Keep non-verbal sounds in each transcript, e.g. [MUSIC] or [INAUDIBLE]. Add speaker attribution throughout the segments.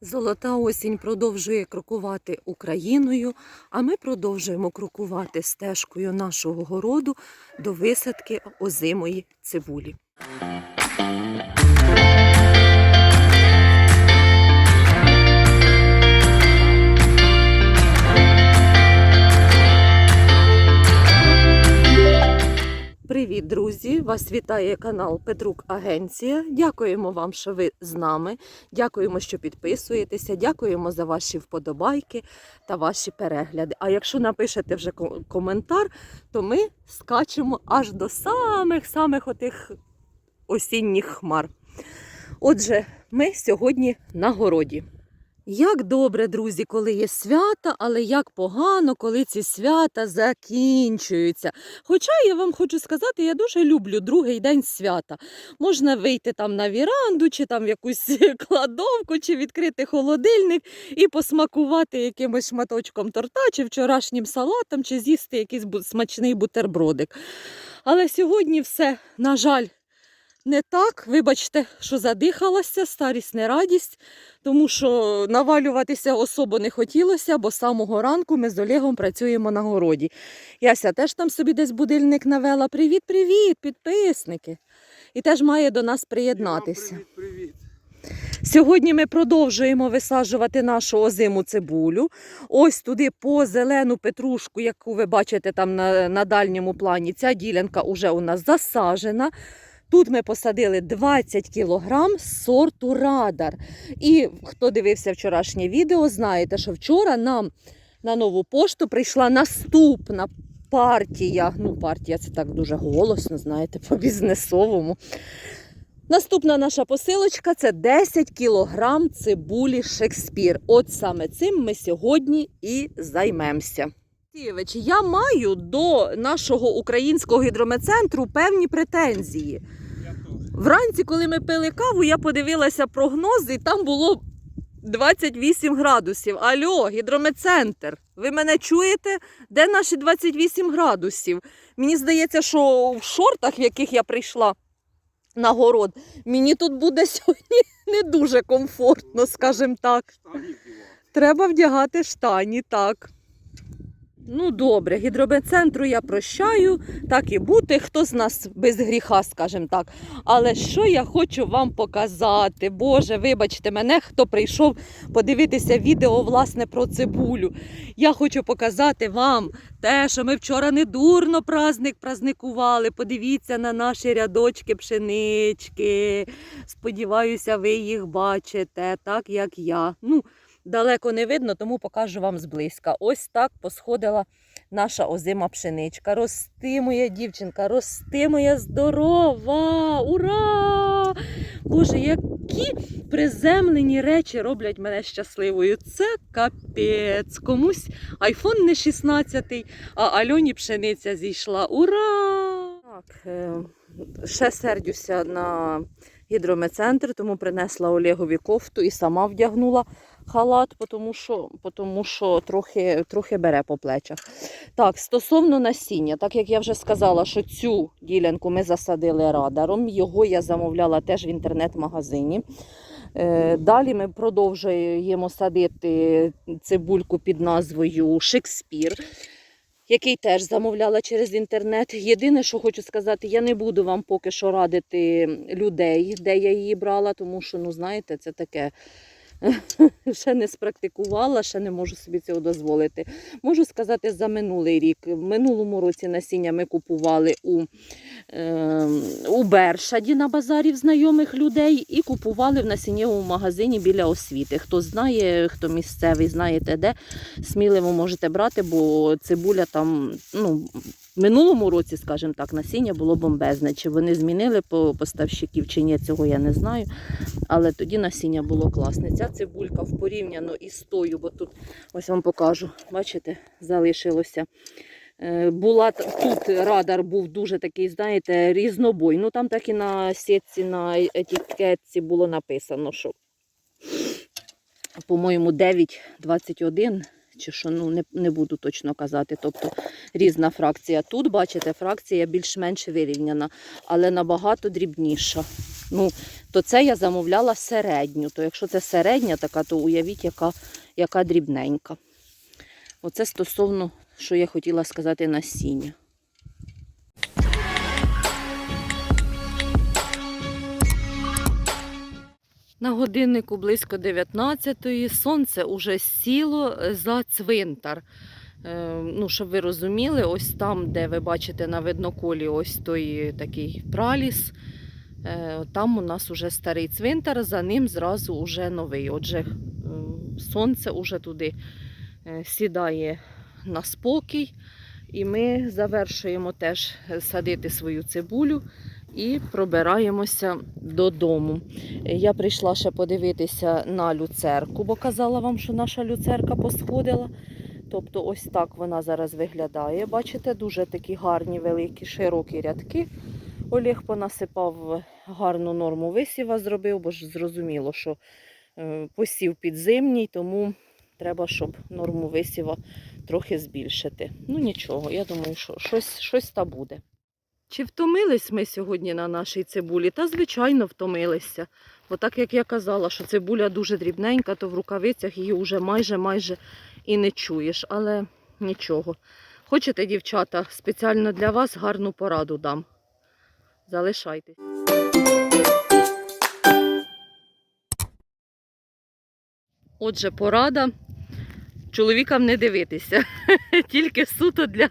Speaker 1: Золота осінь продовжує крокувати Україною, а ми продовжуємо крокувати стежкою нашого городу до висадки озимої цибулі. Привіт, друзі! Вас вітає канал Петрук Агенція. Дякуємо вам, що ви з нами. Дякуємо, що підписуєтеся. Дякуємо за ваші вподобайки та ваші перегляди. А якщо напишете вже коментар, то ми скачемо аж до самих-самих отих осінніх хмар. Отже, ми сьогодні на городі. Як добре, друзі, коли є свята, але як погано, коли ці свята закінчуються. Хоча я вам хочу сказати, я дуже люблю другий день свята. Можна вийти там на віранду, чи там в якусь [LAUGHS] кладовку, чи відкрити холодильник і посмакувати якимось шматочком торта, чи вчорашнім салатом, чи з'їсти якийсь смачний бутербродик. Але сьогодні все, на жаль, не так. Вибачте, що задихалася, старість не радість, тому що навалюватися особо не хотілося, бо з самого ранку ми з Олегом працюємо на городі. Яся теж там собі десь будильник навела. Привіт, привіт, підписники. І теж має до нас приєднатися. Сьогодні ми продовжуємо висаджувати нашу озиму цибулю. Ось туди по зелену петрушку, яку ви бачите там на, на дальньому плані. Ця ділянка вже у нас засажена. Тут ми посадили 20 кілограм сорту радар. І хто дивився вчорашнє відео, знаєте, що вчора нам на нову пошту прийшла наступна партія. Ну, партія це так дуже голосно, знаєте, по бізнесовому. Наступна наша посилочка це 10 кілограм цибулі Шекспір. От саме цим ми сьогодні і займемося. Олексійович, я маю до нашого українського гідрометцентру певні претензії. Вранці, коли ми пили каву, я подивилася прогнози, і там було 28 градусів. Альо, гідрометцентр, ви мене чуєте? Де наші 28 градусів? Мені здається, що в шортах, в яких я прийшла на город, мені тут буде [LAUGHS] сьогодні не дуже комфортно, скажімо так. Треба вдягати штані, так. Ну, добре, гідрометцентру я прощаю, так і бути, хто з нас без гріха, скажімо так. Але що я хочу вам показати? Боже, вибачте мене, хто прийшов подивитися відео власне про цибулю. Я хочу показати вам те, що ми вчора не дурно праздник праздникували. Подивіться на наші рядочки пшенички. Сподіваюся, ви їх бачите, так як я. Ну, далеко не видно, тому покажу вам зблизька. Ось так посходила наша озима пшеничка. Рости, дівчинка, рости, моя здорова! Ура! Боже, які приземлені речі роблять мене щасливою. Це капець. Комусь айфон не 16-й, а Альоні пшениця зійшла. Ура! Так, е, ще сердюся на гідрометцентр, тому принесла Олегові кофту і сама вдягнула халат, тому що, тому що трохи, трохи бере по плечах. Так, стосовно насіння, так як я вже сказала, що цю ділянку ми засадили радаром, його я замовляла теж в інтернет-магазині. Е, Далі ми продовжуємо садити цибульку під назвою Шекспір, який теж замовляла через інтернет. Єдине, що хочу сказати, я не буду вам поки що радити людей, де я її брала, тому що, ну знаєте, це таке. [LAUGHS] Ще не спрактикувала, ще не можу собі цього дозволити. Можу сказати за минулий рік. В минулому році насіння ми купували у, е, у Бершаді на базарі в знайомих людей і купували в насіннєвому магазині біля освіти. Хто знає, хто місцевий, знаєте де, сміливо можете брати, бо цибуля там, ну, минулому році, скажімо так, насіння було бомбезне. Чи вони змінили по поставщиків, чи ні, цього я не знаю. Але тоді насіння було класне. Ця цибулька в порівняно із тою, бо тут ось вам покажу, бачите, залишилося. Е, Була тут радар був дуже такий, знаєте, різнобой. Ну там так і на сітці, на етикетці було написано, що, по-моєму, 9,21 чи що, ну не, не буду точно казати. Тобто різна фракція. Тут, бачите, фракція більш-менш вирівняна, але набагато дрібніша. Ну, то це я замовляла середню. То якщо це середня така, то уявіть, яка, яка дрібненька. Оце стосовно, що я хотіла сказати, насіння. На годиннику близько 19-ї сонце уже сіло за цвинтар. Е, ну, щоб ви розуміли, ось там, де ви бачите на видноколі ось той такий праліс, е, там у нас уже старий цвинтар, за ним зразу уже новий. Отже, е, сонце уже туди е, сідає на спокій, і ми завершуємо теж садити свою цибулю і пробираємося додому. Я прийшла ще подивитися на люцерку, бо казала вам, що наша люцерка посходила. Тобто ось так вона зараз виглядає. Бачите, дуже такі гарні, великі, широкі рядки. Олег понасипав гарну норму висіва, зробив, бо ж зрозуміло, що е, посів підзимній, тому треба, щоб норму висіва трохи збільшити. Ну нічого, я думаю, що щось, щось та буде. Чи втомились ми сьогодні на нашій цибулі? Та, звичайно, втомилися. Бо так як я казала, що цибуля дуже дрібненька, то в рукавицях її вже майже майже і не чуєш, але нічого. Хочете, дівчата, спеціально для вас гарну пораду дам. Залишайтесь. Отже, порада чоловікам не дивитися, [LAUGHS] тільки суто для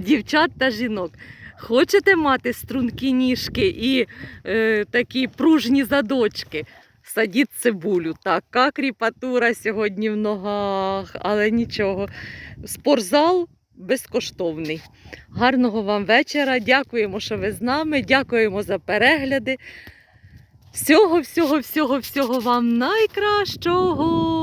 Speaker 1: дівчат та жінок. Хочете мати стрункі ніжки і е, такі пружні задочки? Садіть цибулю. Така кріпатура сьогодні в ногах, але нічого. Спортзал безкоштовний. Гарного вам вечора. Дякуємо, що ви з нами. Дякуємо за перегляди. Всього, всього, всього, всього вам найкращого.